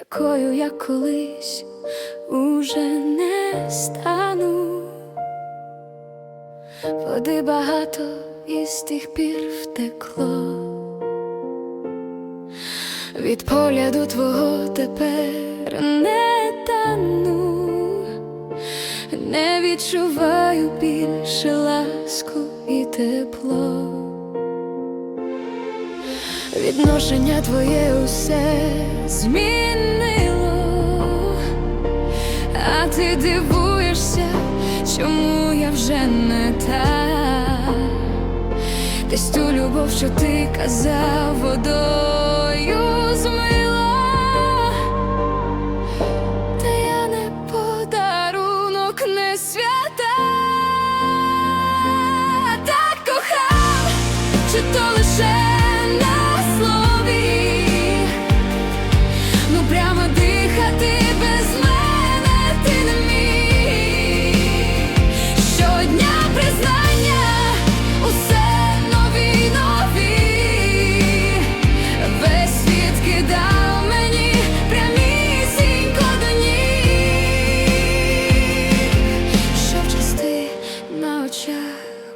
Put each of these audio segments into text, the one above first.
такою, як колись, уже не стану. Води багато і з тих пір втекло. Від погляду твого тепер не тану, не відчуваю більше ласку і тепло. Відношення твоє усе змінило, а ти дивуєшся, чому я вже не та. Десь ту любов, що ти казав, водою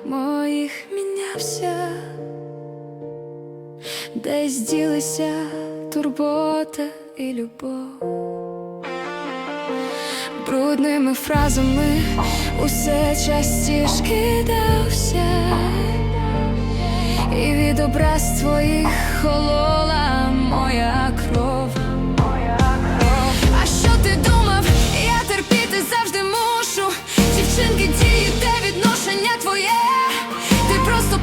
моїх мінявся. Десь ділися турбота і любов брудними фразами усе частіш кидався, і від образ твоїх холола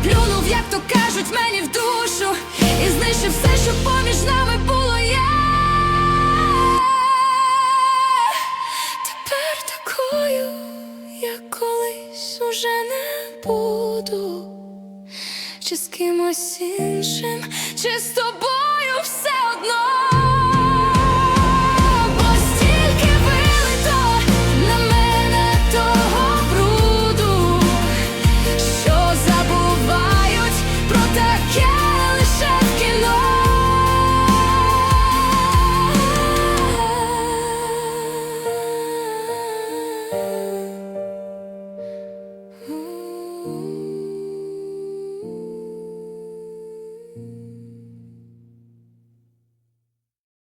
плюнув, як то кажуть, мені в душу. І знищив все, що поміж нами було я. Тепер такою, як колись уже не буду. Чи з кимось іншим, чи з тобою все одно.